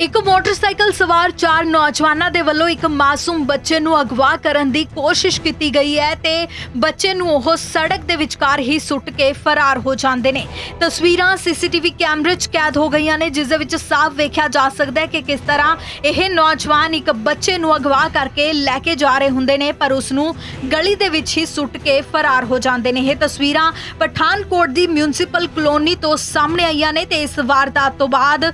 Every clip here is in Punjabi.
ਇੱਕ ਮੋਟਰਸਾਈਕਲ ਸਵਾਰ ਚਾਰ ਨੌਜਵਾਨਾਂ ਦੇ ਵੱਲੋਂ ਇੱਕ ਮਾਸੂਮ ਬੱਚੇ ਨੂੰ ਅਗਵਾ ਕਰਨ ਦੀ ਕੋਸ਼ਿਸ਼ ਕੀਤੀ ਗਈ ਹੈ ਤੇ ਬੱਚੇ ਨੂੰ ਉਹ ਸੜਕ ਦੇ ਵਿਚਕਾਰ ਹੀ ਸੁੱਟ ਕੇ ਫਰਾਰ ਹੋ ਜਾਂਦੇ ਨੇ। ਤਸਵੀਰਾਂ ਸੀਸੀਟੀਵੀ ਕੈਮਰੇ 'ਚ ਕੈਦ ਹੋ ਗਈਆਂ ਨੇ, ਜਿਸ ਦੇ ਵਿੱਚ ਸਾਫ਼ ਵੇਖਿਆ ਜਾ ਸਕਦਾ ਹੈ ਕਿ ਕਿਸ ਤਰ੍ਹਾਂ ਇਹ ਨੌਜਵਾਨ ਇੱਕ ਬੱਚੇ ਨੂੰ ਅਗਵਾ ਕਰਕੇ ਲੈ ਕੇ ਜਾ ਰਹੇ ਹੁੰਦੇ ਨੇ, ਪਰ ਉਸ ਨੂੰ ਗਲੀ ਦੇ ਵਿੱਚ ਹੀ ਸੁੱਟ ਕੇ ਫਰਾਰ ਹੋ ਜਾਂਦੇ ਨੇ। ਇਹ ਤਸਵੀਰਾਂ ਪਠਾਨਕੋਟ ਦੀ ਮਿਊਨਿਸਪਲ ਕਲੋਨੀ ਤੋਂ ਸਾਹਮਣੇ ਆਈਆਂ ਨੇ ਤੇ ਇਸ ਵਾਰਦਾਤ ਤੋਂ ਬਾਅਦ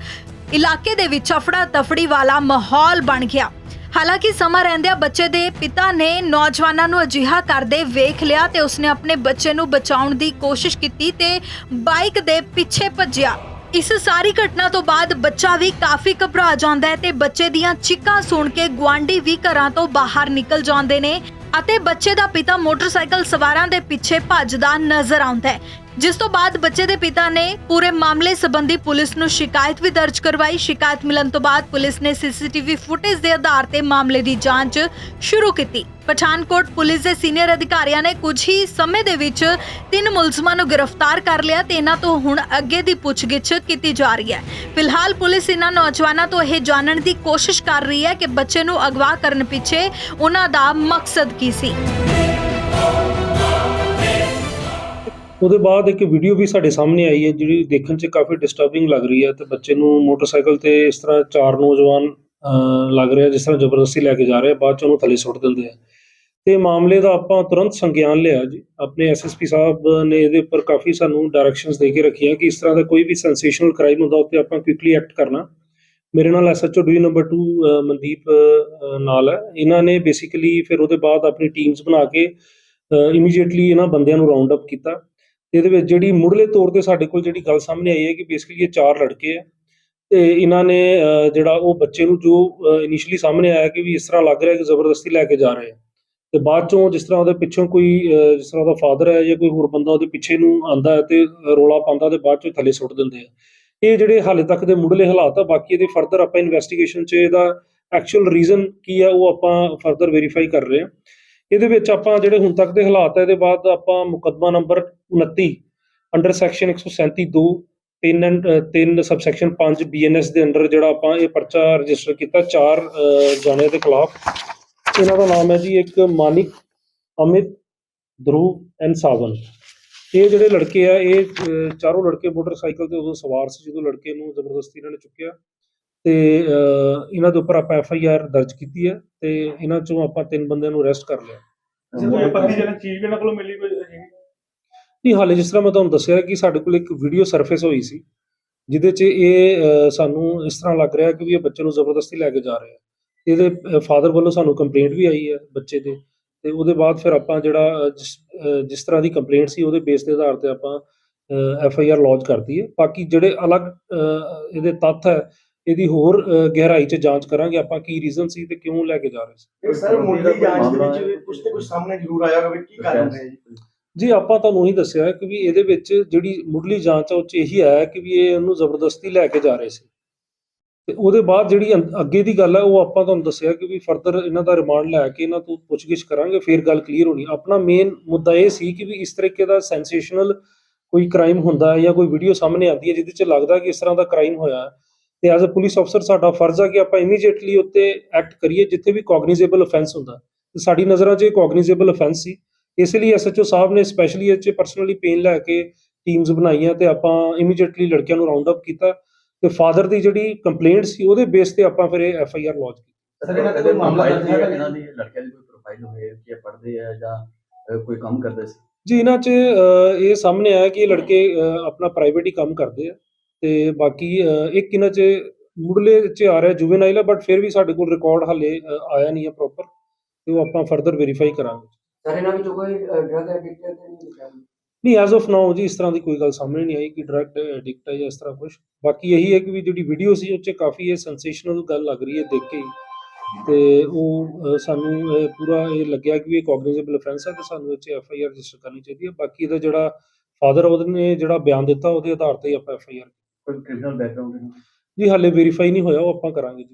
ਇਲਾਕੇ ਦੇ ਵਿੱਚ ਅਫੜਾ ਤਫੜੀ ਵਾਲਾ ਮਾਹੌਲ ਬਣ ਗਿਆ। ਹਾਲਾਂਕਿ ਸਮਾਂ ਰਹਿੰਦਿਆਂ ਬੱਚੇ ਦੇ ਪਿਤਾ ਨੇ ਨੌਜਵਾਨਾਂ ਨੂੰ ਅਜਿਹਾ ਕਰਦੇ ਵੇਖ ਲਿਆ ਤੇ ਉਸਨੇ ਆਪਣੇ ਬੱਚੇ ਨੂੰ ਬਚਾਉਣ ਦੀ ਕੋਸ਼ਿਸ਼ ਕੀਤੀ ਤੇ ਬਾਈਕ ਦੇ ਪਿੱਛੇ ਭੱਜਿਆ। ਇਸ ਸਾਰੀ ਘਟਨਾ ਤੋਂ ਬਾਅਦ ਬੱਚਾ ਵੀ ਕਾਫੀ ਘਬਰਾ ਜਾਂਦਾ ਹੈ ਤੇ ਬੱਚੇ ਦੀਆਂ ਚੀਕਾਂ ਸੁਣ ਕੇ ਗੁਆਂਢੀ ਵੀ ਘਰਾਂ ਤੋਂ ਬਾਹਰ ਨਿਕਲ ਜਾਂਦੇ ਨੇ ਅਤੇ ਬੱਚੇ ਦਾ ਪਿਤਾ ਮੋਟਰਸਾਈਕਲ ਸਵਾਰਾਂ ਦੇ ਪਿੱਛੇ ਭੱਜਦਾ ਨਜ਼ਰ ਆਉਂਦਾ ਹੈ। ਜਿਸ ਤੋਂ ਬਾਅਦ ਬੱਚੇ ਦੇ ਪਿਤਾ ਨੇ ਪੂਰੇ ਮਾਮਲੇ ਸੰਬੰਧੀ ਪੁਲਿਸ ਨੂੰ ਸ਼ਿਕਾਇਤ ਵੀ ਦਰਜ ਕਰਵਾਈ। ਸ਼ਿਕਾਇਤ ਮਿਲਣ ਤੋਂ ਬਾਅਦ ਪੁਲਿਸ ਨੇ ਸੀਸੀਟੀਵੀ ਫੁਟੇਜ ਦੇ ਆਧਾਰ ਤੇ ਮਾਮਲੇ ਦੀ ਜਾਂਚ ਸ਼ੁਰੂ ਕੀਤੀ। ਪਠਾਨਕੋਟ ਪੁਲਿਸ ਦੇ ਸੀਨੀਅਰ ਅਧਿਕਾਰੀਆਂ ਨੇ ਕੁਝ ਹੀ ਸਮੇਂ ਦੇ ਵਿੱਚ ਤਿੰਨ ਮੁਲਜ਼ਮਾਂ ਨੂੰ ਗ੍ਰਿਫਤਾਰ ਕਰ ਲਿਆ ਤੇ ਇਹਨਾਂ ਤੋਂ ਹੁਣ ਅੱਗੇ ਦੀ ਪੁੱਛਗਿੱਛ ਕੀਤੀ ਜਾ ਰਹੀ ਹੈ। ਫਿਲਹਾਲ ਪੁਲਿਸ ਇਹਨਾਂ ਨੌਜਵਾਨਾਂ ਤੋਂ ਇਹ ਜਾਣਨ ਦੀ ਕੋਸ਼ਿਸ਼ ਕਰ ਰਹੀ ਹੈ ਕਿ ਬੱਚੇ ਨੂੰ ਅਗਵਾ ਕਰਨ ਪਿੱਛੇ ਉਹਨਾਂ ਦਾ ਮਕਸਦ ਕੀ ਸੀ। ਉਹਦੇ ਬਾਅਦ ਇੱਕ ਵੀਡੀਓ ਵੀ ਸਾਡੇ ਸਾਹਮਣੇ ਆਈ ਹੈ, ਜਿਹੜੀ ਦੇਖਣ 'ਚ ਕਾਫੀ ਡਿਸਟਰਬਿੰਗ ਲੱਗ ਰਹੀ ਹੈ ਤੇ ਬੱਚੇ ਨੂੰ ਮੋਟਰਸਾਈਕਲ ਤੇ ਇਸ ਤਰ੍ਹਾਂ ਚਾਰ ਨੌਜਵਾਨ ਲੱਗ ਰਿਹਾ, ਜਿਸ ਤਰ੍ਹਾਂ ਜ਼ਬਰਦਸਤੀ ਲੈ ਕੇ ਜਾ ਰਹੇ, ਬਾਅਦ 'ਚ ਉਹਨੂੰ ਥੱਲੇ ਸੁੱਟ ਦਿੰਦੇ ਆ। ਤੇ ਮਾਮਲੇ ਦਾ ਆਪਾਂ ਤੁਰੰਤ ਸੰਗਿਆਨ ਲਿਆ ਜੀ। ਆਪਣੇ ਐਸਐਸਪੀ ਸਾਹਿਬ ਨੇ ਇਹਦੇ ਉੱਪਰ ਕਾਫੀ ਸਾਨੂੰ ਡਾਇਰੈਕਸ਼ਨਸ ਦੇ ਕੇ ਰੱਖੀਆਂ ਕਿ ਇਸ ਤਰ੍ਹਾਂ ਦਾ ਕੋਈ ਵੀ ਸੈਂਸੇਸ਼ਨਲ ਕ੍ਰਾਈਮ ਹੁੰਦਾ, ਉੱਤੇ ਆਪਾਂ ਕੁਇਕਲੀ ਐਕਟ ਕਰਨਾ। ਮੇਰੇ ਨਾਲ ਐਸਐਚਓ ਡੀ ਨੰਬਰ 2 ਮਨਦੀਪ ਨਾਲ ਹੈ। ਇਹਨਾਂ ਨੇ ਬੇਸਿਕਲੀ ਫਿਰ ਉਹਦੇ ਬਾਅਦ ਆਪਣੀ ਟੀਮਸ ਬਣਾ ਕੇ ਇਮੀਡੀਏਟਲੀ ਇਹਨਾਂ ਬੰਦਿਆਂ ਨੂੰ ਰਾਉਂਡ ਅਪ ਕੀਤਾ। ਇਹਦੇ ਵਿੱਚ ਜਿਹੜੀ ਮੁੱਢਲੇ ਤੌਰ ਤੇ ਸਾਡੇ ਕੋਲ ਜਿਹੜੀ ਗੱਲ ਸਾਹਮਣੇ ਆਈ ਹੈ ਕਿ ਬੇਸਿਕਲੀ ਇਹ ਚਾਰ ਲੜਕੇ ਆ ਤੇ ਇਹਨਾਂ ਨੇ ਜਿਹੜਾ ਉਹ ਬੱਚੇ ਨੂੰ ਜੋ ਇਨੀਸ਼ੀਅਲੀ ਸਾਹਮਣੇ ਆਇਆ ਕਿ ਵੀ ਇਸ ਤਰ੍ਹਾਂ ਲੱਗ ਰਿਹਾ ਕਿ ਜ਼ਬਰਦਸਤੀ ਲੈ ਕੇ ਜਾ ਰਹੇ ਆ। ਤੇ ਬਾਅਦ ਚੋਂ ਜਿਸ ਤਰ੍ਹਾਂ ਉਹਦੇ ਪਿੱਛੋਂ ਕੋਈ ਜਿਸ ਤਰ੍ਹਾਂ ਉਹਦਾ ਫਾਦਰ ਹੈ ਜਾਂ ਕੋਈ ਹੋਰ ਬੰਦਾ ਉਹਦੇ ਪਿੱਛੇ ਨੂੰ ਆਂਦਾ ਹੈ ਤੇ ਰੋਲਾ ਪਾਉਂਦਾ ਤੇ ਬਾਅਦ ਚੋਂ ਥੱਲੇ ਸੁੱਟ ਦਿੰਦੇ ਆ। ਇਹ ਜਿਹੜੇ ਹਾਲੇ ਤੱਕ ਦੇ ਮੁੱਢਲੇ ਹਾਲਾਤ ਆ, ਬਾਕੀ ਇਹਦੇ ਫਰਦਰ ਆਪਾਂ ਇਨਵੈਸਟੀਗੇਸ਼ਨ 'ਚ ਇਹਦਾ ਐਕਚੁਅਲ ਰੀਜ਼ਨ ਕੀ ਆ ਉਹ ਆਪਾਂ ਫਰਦਰ ਵੈਰੀਫਾਈ ਕਰ ਰਹੇ ਆ। ਇਹਦੇ ਵਿੱਚ ਆਪਾਂ ਜਿਹੜੇ ਹੁਣ ਤੱਕ ਦੇ ਹਾਲਾਤ ਹੈ ਇਹਦੇ ਬਾਅਦ ਆਪਾਂ ਮੁਕੱਦਮਾ number 29 under section 137 2 3 and 3 subsection 5 BNS ਦੇ ਅੰਡਰ ਜਿਹੜਾ ਆਪਾਂ ਇਹ ਪਰਚਾ ਰਜਿਸਟਰ ਕੀਤਾ ਚਾਰ ਅਹ, ਜਾਣਿਆਂ ਦੇ ਖਿਲਾਫ। ਇਹਨਾਂ ਦਾ ਨਾਮ ਹੈ ਜੀ ਇੱਕ ਮਾਨਿਕ ਅਮਿਤ ਧਰੁਵ ਐਂਡ ਸਾਵਨ। ਇਹ ਜਿਹੜੇ ਲੜਕੇ ਆ ਇਹ ਚਾਰੋਂ ਲੜਕੇ ਮੋਟਰਸਾਈਕਲ ਤੇ ਉਦੋਂ ਸਵਾਰ ਸੀ ਜਦੋਂ ਲੜਕੇ ਨੂੰ ਜ਼ਬਰਦਸਤੀ ਇਹਨਾਂ ਨੇ ਚੁੱਕਿਆ। ਤੇ ਇਹਨਾਂ ਦੇ ਉੱਪਰ ਆਪਾਂ ਐਫ ਆਈ ਆਰ ਦਰਜ ਕੀਤੀ ਹੈ ਤੇ ਇਹਨਾਂ ਚੋਂ ਆਪਾਂ ਤਿੰਨ ਬੰਦਿਆਂ ਨੂੰ ਅਰੈਸਟ ਕਰ ਲਿਆ। ਇਹ ਪੱਤੀ ਜਿਹੜੀ ਚੀਜ਼ ਵੀ ਇਹਨਾਂ ਕੋਲੋਂ ਮਿਲੀ ਕੋਈ ਅਜਿਹੀ? ਨਹੀਂ ਹਾਲੇ ਜਿਸ ਤਰ੍ਹਾਂ ਮੈਂ ਤੁਹਾਨੂੰ ਦੱਸਿਆ ਕਿ ਸਾਡੇ ਕੋਲ ਇੱਕ ਵੀਡੀਓ ਸਰਫੇਸ ਹੋਈ ਸੀ ਜਿਹਦੇ 'ਚ ਇਹ ਸਾਨੂੰ ਇਸ ਤਰ੍ਹਾਂ ਲੱਗ ਰਿਹਾ ਕਿ ਵੀ ਇਹ ਬੱਚੇ ਨੂੰ ਜ਼ਬਰਦਸਤੀ ਲੈ ਕੇ ਜਾ ਰਹੇ ਆ। ਇਹਦੇ ਫਾਦਰ ਵੱਲੋਂ ਸਾਨੂੰ ਕੰਪਲੇਂਟ ਵੀ ਆਈ ਹੈ ਬੱਚੇ ਦੇ ਤੇ ਉਹਦੇ ਬਾਅਦ ਫਿਰ ਆਪਾਂ ਜਿਹੜਾ ਜਿਸ ਤਰ੍ਹਾਂ ਦੀ ਕੰਪਲੇਂਟ ਸੀ ਉਹਦੇ ਬੇਸ ਦੇ ਆਧਾਰ ਤੇ ਆਪਾਂ ਐਫ ਆਈ ਆਰ ਲੌਂਚ ਕਰਤੀ ਹੈ। ਬਾਕੀ ਜਿਹੜੇ ਅਲੱਗ ਇਹਦੇ ਤੱਥ ਹੈ ਇਹਦੀ ਹੋਰ ਗਹਿਰਾਈ 'ਚ ਜਾਂਚ ਕਰਾਂਗੇ ਆਪਾਂ ਕੀ ਰੀਜ਼ਨ ਸੀ ਤੇ ਕਿਉਂ ਲੈ ਕੇ ਜਾ ਰਹੇ ਸੀ। ਇਹ ਸਰ ਮੁੱਢਲੀ ਜਾਂਚ ਦੇ ਵਿੱਚ ਕੁਝ ਤੇ ਕੁਝ ਸਾਹਮਣੇ ਜ਼ਰੂਰ ਆਇਆ ਹੋਵੇ ਕੀ ਕਾਰਨ ਹੈ ਜੀ? ਜੀ ਆਪਾਂ ਤੁਹਾਨੂੰ ਹੀ ਦੱਸਿਆ ਕਿ ਵੀ ਇਹਦੇ ਵਿੱਚ ਜਿਹੜੀ ਮੁੱਢਲੀ ਜਾਂਚ ਆ ਉਹ 'ਚ ਇਹੀ ਆਇਆ ਕਿ ਵੀ ਇਹ ਉਹਨੂੰ ਜ਼ਬਰਦਸਤੀ ਲੈ ਕੇ ਜਾ ਰਹੇ ਸੀ। ਤੇ ਉਹਦੇ ਬਾਅਦ ਜਿਹੜੀ ਅੱਗੇ ਦੀ ਗੱਲ ਹੈ ਉਹ ਆਪਾਂ ਤੁਹਾਨੂੰ ਦੱਸਿਆ ਕਿ ਵੀ ਫਰਦਰ ਇਹਨਾਂ ਦਾ ਰਿਮਾਂਡ ਲੈ ਕੇ ਇਹਨਾਂ ਤੋਂ ਪੁੱਛਗਿੱਛ ਕਰਾਂਗੇ ਫਿਰ ਗੱਲ ਕਲੀਅਰ ਹੋਣੀ। ਆਪਣਾ ਮੇਨ ਮੁੱਦਾ ਇਹ ਸੀ ਕਿ ਵੀ ਇਸ ਤਰੀਕੇ ਦਾ ਸੈਂਸੇਸ਼ਨਲ ਕੋਈ ਕ੍ਰਾਈਮ ਹੁੰਦਾ ਹੈ ਜਾਂ ਕੋਈ ਵੀਡੀਓ ਸਾਹਮਣੇ ਆਉਂਦੀ ਹੈ ਜਿਹਦੇ 'ਚ ਲੱਗਦਾ ਕਿ ਇਸ ਤਰ੍ਹਾਂ ਦਾ ਕ੍ਰਾਈਮ ਹੋਇਆ ਹੈ। ਤੇ ਐਜ਼ ਅ ਪੁਲਿਸ ਅਫਸਰ ਸਾਡਾ ਫਰਜ਼ ਆ ਕਿ ਆਪਾਂ ਇਮੀਡੀਏਟਲੀ ਉੱਤੇ ਐਕਟ ਕਰੀਏ ਜਿੱਥੇ ਵੀ ਕੋਗਨੀਜ਼ੇਬਲ ਅਫੈਂਸ ਹੁੰਦਾ। ਤੇ ਸਾਡੀ ਨਜ਼ਰਾਂ 'ਚ ਇਹ ਕੋਗਨੀਜ਼ੇਬਲ ਅਫੈਂਸ ਸੀ। ਇਸ ਲਈ ਐਸਐਚਓ ਸਾਹਿਬ ਨੇ ਸਪੈਸ਼ਲੀ ਇਹ 'ਚ ਪਰਸਨਲੀ ਪੇਨ ਲੈ ਕੇ ਟੀਮਸ ਬਣਾਈਆਂ ਤੇ ਆਪਾਂ ਇਮੀਡੀਏਟਲੀ ਲੜਕਿਆਂ ਨੂੰ ਰਾਉਂਡ ਅਪ ਕੀਤਾ। ਤੇ ਫਾਦਰ ਦੀ ਜਿਹੜੀ ਕੰਪਲੇਂਟ ਸੀ ਉਹਦੇ ਬੇਸ ਤੇ ਆਪਾਂ ਫਿਰ ਇਹ ਐਫ ਆਈ ਆਰ ਲੌਂਚ ਕੀਤੀ। ਸਰ ਇਹਨਾਂ ਦਾ ਕੋਈ ਮਾਮਲਾ profile ਦਰਜ ਕੀ ਹੈ? ਹੈ ਇਹਨਾਂ ਦੀ ਲੜਕਿਆਂ ਦੀ ਕੋਈ ਪ੍ਰੋਫਾਈਲ ਹੋਵੇ ਕਿ ਇਹ ਪੜ੍ਹਦੇ ਆ ਜਾਂ ਅਹ, ਕੋਈ ਕੰਮ ਕਰਦੇ ਸੀ? ਜੀ ਇਹਨਾਂ 'ਚ ਇਹ ਸਾਹਮਣੇ ਆਇਆ ਕਿ ਇਹ ਲੜਕੇ ਆਪਣਾ ਪ੍ਰਾਈਵੇਟ ਹੀ ਕੰਮ ਕਰਦੇ ਆ। ਤੇ ਬਾਕੀ ਇੱਕ ਇਹਨਾਂ 'ਚ ਮੁੱਢਲੇ 'ਚ ਆ ਰਿਹਾ ਜੁਵੇਨਾਈਲ ਆ ਬਟ ਫਿਰ ਵੀ ਸਾਡੇ ਕੋਲ ਰਿਕਾਰਡ ਹਾਲੇ ਆਇਆ ਨਹੀਂ ਹੈ ਪ੍ਰੋਪਰ ਤੇ ਉਹ ਆਪਾਂ ਫਰਦਰ ਵੈਰੀਫਾਈ ਕਰਾਂਗੇ। ਸਰ ਇਹਨਾਂ ਵਿੱਚੋਂ ਕੋਈ ਡਰਗ ਐਡਿਕਟ ਤੇ ਨਹੀਂ ਲਿਖਿਆ ਨਹੀਂ ਐਜ਼ ਆਫ ਨਾਓ ਜੀ ਇਸ ਤਰ੍ਹਾਂ ਦੀ ਕੋਈ ਗੱਲ ਸਾਹਮਣੇ ਨਹੀਂ ਆਈ ਕਿ ਡਰਗ ਐਡਿਕਟ ਹੈ ਜਾਂ ਇਸ ਤਰ੍ਹਾਂ ਕੁਝ ਬਾਕੀ ਇਹੀ ਹੈ ਕਿ ਵੀ ਜਿਹੜੀ ਵੀਡੀਓ ਸੀ ਉਹ 'ਚ ਕਾਫੀ ਇਹ ਸੈਂਸੇਸ਼ਨਲ ਗੱਲ ਲੱਗ ਰਹੀ ਹੈ ਦੇਖ ਕੇ ਤੇ ਉਹ ਸਾਨੂੰ ਪੂਰਾ ਇਹ ਲੱਗਿਆ ਕਿ ਇਹ ਕੋਗਨੀਜ਼ੇਬਲ ਅਫੈਂਸ ਹੈ ਤੇ ਸਾਨੂੰ ਇਹ 'ਚ ਐਫ ਆਈ ਆਰ ਰਜਿਸਟਰ ਕਰਨੀ ਚਾਹੀਦੀ ਹੈ। ਬਾਕੀ ਇਹਦਾ ਜਿਹੜਾ ਫਾਦਰ ਉਹਨੇ ਜਿਹੜਾ ਬਿਆਨ ਦਿੱਤਾ ਉਹਦੇ ਆਧਾਰ ਤੇ ਹੀ ਆਪਾਂ ਐਫ ਆਈ ਆਰ ਕੋਈ ਕ੍ਰਿਮੀਨਲ ਬੈਕਗ੍ਰਾਉਂਡ ਜੀ ਹਾਲੇ ਵੈਰੀਫਾਈ ਨਹੀਂ ਹੋਇਆ ਉਹ ਆਪਾਂ ਕਰਾਂਗੇ ਜੀ।